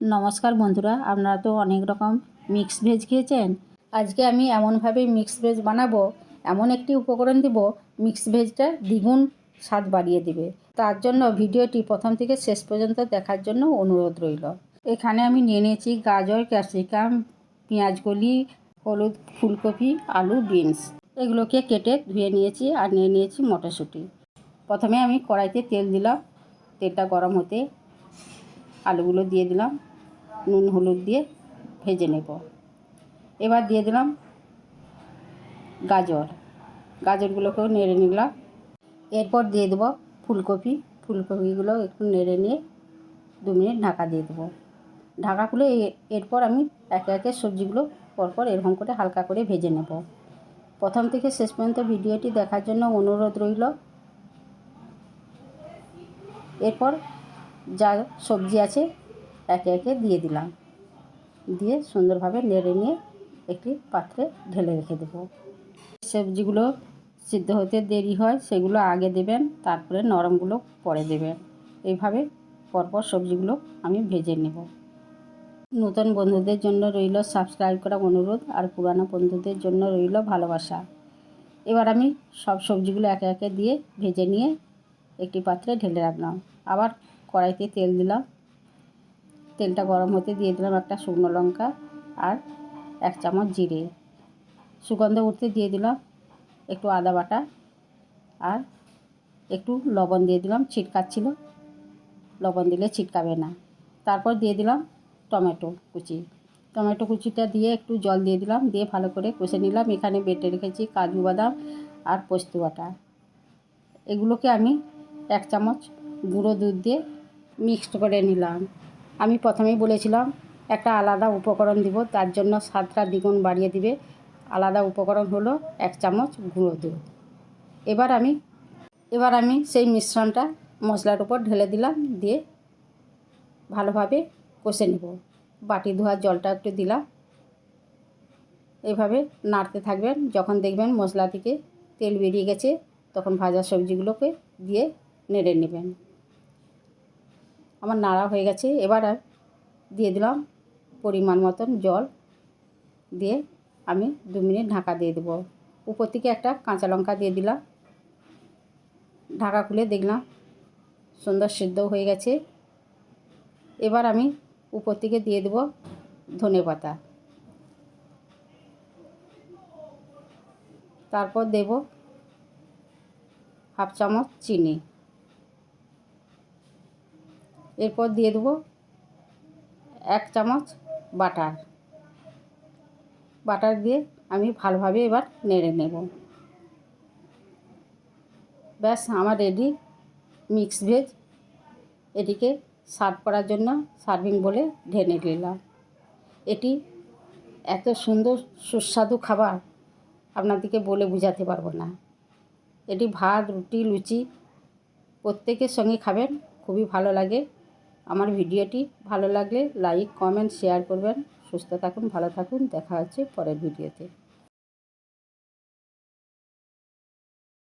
নমস্কার বন্ধুরা, আপনারা তো অনেক রকম মিক্স ভেজ খেয়েছেন। আজকে আমি এমনভাবে মিক্স ভেজ বানাবো, এমন একটি উপকরণ দেব মিক্স ভেজটা দ্বিগুণ স্বাদ বাড়িয়ে দেবে। তার জন্য ভিডিওটি প্রথম থেকে শেষ পর্যন্ত দেখার জন্য অনুরোধ রইল। এখানে আমি নিয়ে নিয়েছি গাজর, ক্যাপসিকাম পেঁয়াজকলি হলুদ ফুলকপি, আলু, বিনস। এগুলোকে কেটে ধুয়ে নিয়েছি আর নিয়ে নিয়েছি মটরশুঁটি। প্রথমে আমি কড়াইতে তেল দিলাম, তেলটা গরম হতে আলুগুলো দিয়ে দিলাম। নুন, হলুদ দিয়ে ভেজে নেব। এবার দিয়ে দিলাম গাজর। গাজরগুলোকেও নেড়ে নিলাম। এরপর দিয়ে দেবো ফুলকপি। ফুলকপিগুলো একটু নেড়ে নিয়ে দু মিনিট ঢাকা দিয়ে দেবো। ঢাকা খুলে এরপর আমি একে একে সবজিগুলো পরপর এরকম করে হালকা করে ভেজে নেব। প্রথম থেকে শেষ পর্যন্ত ভিডিওটি দেখার জন্য অনুরোধ রইল। এরপর যা সবজি আছে একে একে দিয়ে দিলাম। দিয়ে সুন্দরভাবে নেড়ে নিয়ে একটি পাত্রে ঢেলে রেখে দেবো। সবজিগুলো সিদ্ধ হতে দেরি হয়, সেগুলো আগে দেবেন, তারপরে নরমগুলো পরে দেবেন। এইভাবে পরপর সবজিগুলো আমি ভেজে নেব। নতুন বন্ধুদের জন্য রইল সাবস্ক্রাইব করা অনুরোধ আর পুরানো বন্ধুদের জন্য রইল ভালোবাসা। এবার আমি সব সবজিগুলো একে একে দিয়ে ভেজে নিয়ে একটি পাত্রে ঢেলে রাখলাম। আবার কড়াইতে তেল দিলাম। তেলটা গরম হতে দিয়ে দিলাম একটা শুকনো লঙ্কা আর এক চামচ জিরে। সুগন্ধ উঠতে দিয়ে দিলাম একটু আদা বাটা আর একটু লবণ দিয়ে দিলাম, ছিটকাচ্ছিল। লবণ দিলে ছিটকাবে না। তারপর দিয়ে দিলাম টমেটো কুচি। টমেটো কুচিটা দিয়ে একটু জল দিয়ে দিলাম, দিয়ে ভালো করে কষে নিলাম। এখানে বেটে রেখেছি কাজু বাদাম আর পোস্ত বাটা। এগুলোকে আমি এক চামচ গুঁড়ো দুধ দিয়ে মিক্সড করে নিলাম। আমি প্রথমেই বলেছিলাম, একটা আলাদা উপকরণ দিব, তার জন্য স্বাদটা দ্বিগুণ বাড়িয়ে দিবে। আলাদা উপকরণ হলো এক চামচ গুঁড়ো দুধ। এবার আমি এবার আমি সেই মিশ্রণটা মশলার উপর ঢেলে দিলাম, দিয়ে ভালোভাবে কষে নেব। বাটি ধোয়ার জলটা একটু দিলাম। এভাবে নাড়তে থাকবেন। যখন দেখবেন মশলা থেকে তেল বেরিয়ে গেছে, তখন ভাজা সবজিগুলোকে দিয়ে নেড়ে নেবেন। আমার নাড়া হয়ে গেছে। এবার আর দিয়ে দিলাম পরিমাণ মতন জল। দিয়ে আমি দু মিনিট ঢাকা দিয়ে দেবো। উপর থেকে একটা কাঁচা লঙ্কা দিয়ে দিলাম। ঢাকা খুলে দেখলাম সুন্দর সিদ্ধ হয়ে গেছে। এবার আমি উপর থেকে দিয়ে দেবো ধনে পাতা। তারপর দেব হাফ চামচ চিনি। এরপর দিয়ে দেবো এক চামচ বাটার। বাটার দিয়ে আমি ভালোভাবে এবার নেড়ে নেব। ব্যাস, আমার রেডি মিক্স ভেজ এটিকে সার্ভ করার জন্য সার্ভিং বলে ঢেলে নিলাম এটি এত সুন্দর সুস্বাদু খাবার, আপনাদেরকে বলে বোঝাতে পারব না। এটি ভাত, রুটি, লুচি প্রত্যেকের সঙ্গে খাবেন, খুবই ভালো লাগে। আমার ভিডিওটি ভালো লাগলে লাইক, কমেন্ট, শেয়ার করবেন। সুস্থ থাকুন, ভালো থাকুন। দেখা হচ্ছে পরের ভিডিওতে।